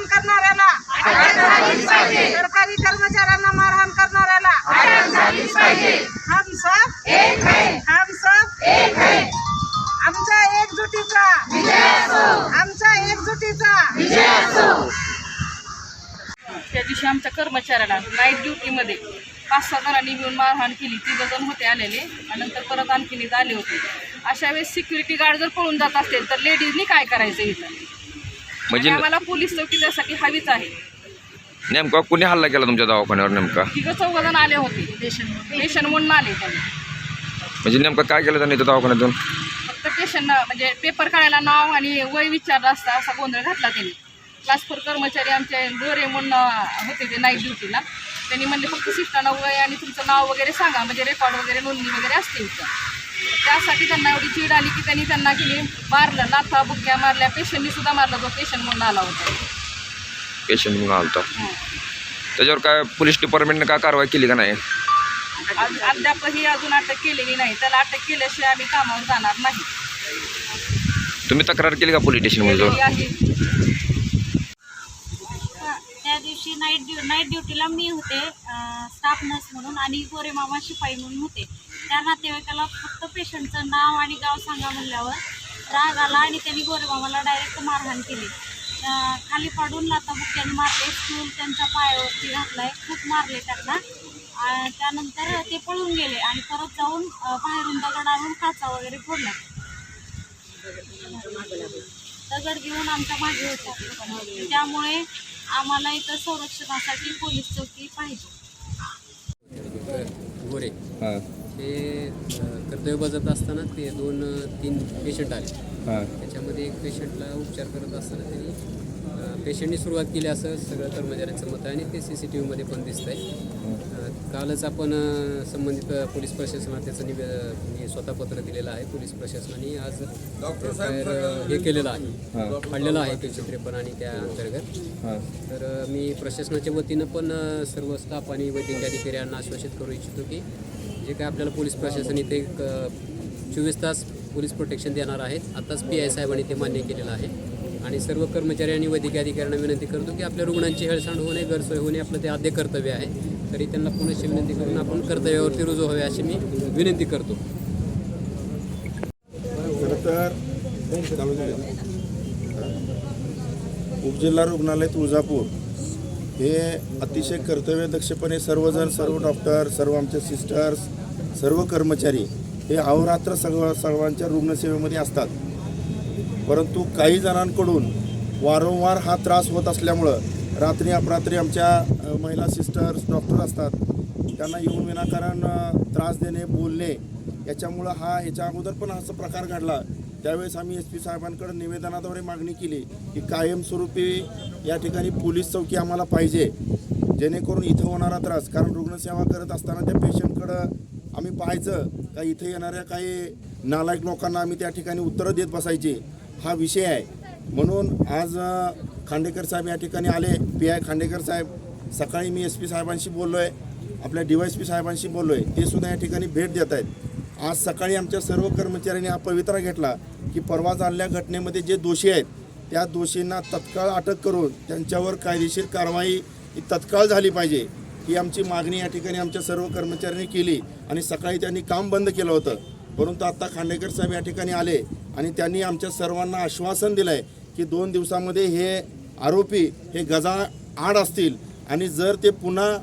मारहाण करणाऱ्याला. सरकारी कर्मचाऱ्यांना मारहाण करणाऱ्याला. आमच्या एकजुटीचा. आमच्या एकजुटीचा. त्या दिवशी आमच्या कर्मचाऱ्याला नाईट ड्युटीमध्ये पाच सहा जणांनी मिळून मारहाण केली. तिघ जण होते आलेले आणि नंतर परत आणखीन आले होते. अशा वेळेस सिक्युरिटी गार्ड जर पळून जात असतील तर लेडीजनी काय करायचं इथं? म्हणजे आम्हाला पोलीस चौकी त्यासाठी हवीच आहे. नेमका कुणी हल्ला केला तुमच्या दवाखान्यावर नेमका? तिघं चौघ जण आले होते. पेशंट म्हणून आले त्यांनी म्हणजे नेमकं काय केलं त्यांनी इथं दवाखान्यातून? फक्त पेशंट म्हणजे पेपर काढायला नाव आणि वय विचारलं असता असा गोंधळ घातला त्यांनी. क्लास फोर कर्मचारी आमचे गोरे म्हणून होते ते नाईट ड्युटीला त्यांनी म्हणले फक्त शिफ्टाना वय आणि तुमचं नाव वगैरे सांगा. म्हणजे रेकॉर्ड वगैरे नोंदणी वगैरे असते त्यासाठी त्यांना एवढी चीड आली की त्यांनी त्यांना केली मारलं. नाथा बुक्क्या मारल्या पेशंटनी सुद्धा मारला. जो पेशंट म्हणून आला होता. पेशंट म्हणून आलता हं. त्याच्यावर काय पोलीस डिपार्टमेंटने काय कारवाई केली का नाही? आज अद्यापही अजून अटक केलेली नाही. त्याला अटक केल्याशिवाय आम्ही कामावर जाणार नाही. तुम्ही तक्रार केली का पोलीस स्टेशनमध्ये जाऊन आहे त्या दिवशी नाईट ड्यु नाईट ड्युटीला मी होते स्टाफ नर्स म्हणून आणि गोरे मामा शिपाई म्हणून होते. त्या नातेवाईकाला फक्त पेशंटचं नाव आणि गाव सांगा म्हणल्यावर राग आला आणि त्यांनी गोरे मामाला डायरेक्ट मारहाण केली. खाली पाडून लाताबुक्क्याने मारले स्टूल त्यांच्या पायावरती घातलाय खूप मारले त्यांना. त्यानंतर ते पळून गेले आणि परत जाऊन बाहेरून दगड आणून काचा वगैरे फोडला. दगड घेऊन आमच्या मागे होत्या त्यामुळे आम्हाला इथं संरक्षणासाठी पोलीस चौकी पाहिजे. गोरे हां. हे अ, कर्तव्य बजावत असताना ते दोन तीन पेशंट आले. हां. त्याच्यामध्ये एक पेशंटला उपचार करत असताना त्यांनी पेशंटनी सुरुवात केली असं सगळं कर्मचाऱ्यांचं मत आहे आणि ते सी सी टी व्हीमध्ये पण दिसत आहे कालच आपण संबंधित पोलीस प्रशासनाला त्याचं निवे मी स्वतः पत्र दिलेलं आहे पोलीस प्रशासनाने आज हे केलेलं आहे. फाडलेलं आहे तीनशे त्रेपन्न आणि त्या अंतर्गत. हां. तर मी प्रशासनाच्या वतीनं पण सर्व स्टाफ आणि वैद्यकीय अधिकाऱ्यांना आश्वासित करू इच्छितो की जे काय आपल्याला पोलीस प्रशासन इथे एक चोवीस तास पोलीस प्रोटेक्शन देणार आहेत. आताच पी आय साहेबांनी ते मान्य केलेलं आहे. आणि सर्व कर्मचारी आणि वैद्यकीय अधिकाऱ्यांना विनंती करतो की आपल्या रुग्णांची हेळसांड होणे गैरसोय होणे आपलं ते आद्य कर्तव्य आहे. तरी त्यांना पुनश्च विनंती करून आपण कर्तव्यावरती रुजू हवे अशी मी विनंती करतो. तर उपजिल्हा रुग्णालय तुळजापूर हे अतिशय कर्तव्यदक्षपणे सर्वजण सर्व डॉक्टर सर्व आमचे सिस्टर्स सर्व कर्मचारी हे अहोरात्र सर्व सर्वांच्या रुग्णसेवेमध्ये असतात. परंतु काही जणांकडून वारंवार हा त्रास होत असल्यामुळं रात्री अपरात्री आमच्या महिला सिस्टर्स डॉक्टर असतात त्यांना येऊन विनाकारण त्रास देणे बोलणे याच्यामुळं हा याच्या अगोदर पण असा प्रकार घडला. त्यावेळेस आम्ही एस पी साहेबांकडे निवेदनाद्वारे मागणी केली की कायमस्वरूपी या ठिकाणी पोलीस चौकी आम्हाला पाहिजे जेणेकरून इथं होणारा त्रास कारण रुग्णसेवा करत असताना त्या पेशंटकडं आम्ही पाहायचं का इथे येणाऱ्या काही नालायक लोकांना आम्ही त्या ठिकाणी उत्तरं देत बसायची. हा विषय आहे. म्हणून आज खांडेकर साहेब या ठिकाणी आले. पी आय खांडेकर साहेब सकाळी मी एस पी साहेबांशी बोललो आहे आपल्या डी वाय एस पी साहेबांशी बोललो आहे ते सुद्धा या ठिकाणी भेट देत आहेत. आज सकाळी आमच्या सर्व कर्मचाऱ्यांनी हा पवित्रा घेतला की परवा झालेल्या घटनेमध्ये जे दोषी आहेत त्या दोषींना तत्काळ अटक करून त्यांच्यावर कायदेशीर कारवाई ही तत्काळ झाली पाहिजे ही आमची मागणी या ठिकाणी आमच्या सर्व कर्मचाऱ्यांनी केली आणि सकाळी त्यांनी काम बंद केलं होतं. परंतु आता खांडेकर साहेब या ठिकाणी आले आणि त्यांनी आमच्या सर्वांना आश्वासन दिलं आहे की दोन दिवसामध्ये हे आरोपी हे गजा आड असतील. आणि जर ते पुन्हा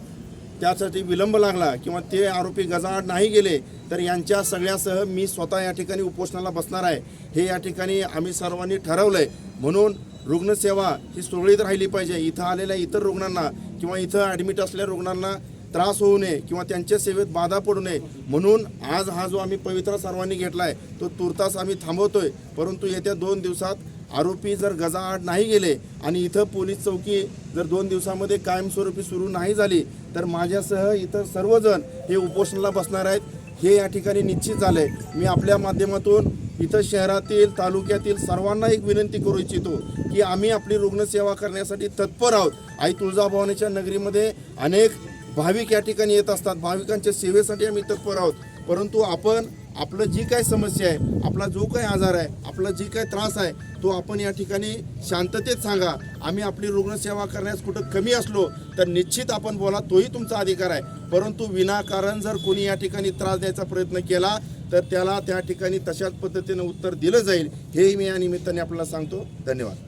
त्यासाठी विलंब लागला किंवा ते आरोपी गजाआड नाही गेले तर यांच्या सगळ्यासह मी स्वतः या ठिकाणी उपोषणाला बसणार आहे. हे या ठिकाणी आम्ही सर्वांनी ठरवलं आहे म्हणून रुग्णसेवा ही सुरळीत राहिली पाहिजे. इथं आलेल्या इतर रुग्णांना किंवा इथं ॲडमिट असलेल्या रुग्णांना त्रास होऊ नये किंवा त्यांच्या सेवेत बाधा पडू नये. म्हणून आज हा जो आम्ही पवित्रा सर्वांनी घेतला आहे तो तुर्तास आम्ही थांबवतोय. परंतु येत्या दोन दिवसात आरोपी जर गजाआड नाही गेले आणि इथं पोलीस चौकी जर दोन दिवसामध्ये कायमस्वरूपी सुरू नाही झाली तर माझ्यासह इतर सर्वजण हे उपोषणाला बसणार आहेत. हे या ठिकाणी निश्चित झालं आहे मी आपल्या माध्यमातून इथं शहरातील तालुक्यातील सर्वांना एक विनंती करू इच्छितो की आम्ही आपली रुग्णसेवा करण्यासाठी तत्पर आहोत. आई तुळजाभवानीच्या नगरीमध्ये अनेक भाविक या ठिकाणी येत असतात. भाविकांच्या सेवेसाठी आम्ही तत्पर आहोत. परंतु आपण आपलं जी काय समस्या आहे आपला जो काही आजार आहे आपला जी काय त्रास आहे तो आपण या ठिकाणी शांततेत सांगा. आम्ही आपली रुग्णसेवा करण्यास कुठं कमी असलो तर निश्चित आपण बोला तोही तुमचा अधिकार आहे. परंतु विनाकारण जर कोणी या ठिकाणी त्रास द्यायचा प्रयत्न केला तर त्याला त्या ठिकाणी तशाच पद्धतीनं उत्तर दिलं जाईल. हेही मी या निमित्ताने आपल्याला सांगतो. धन्यवाद.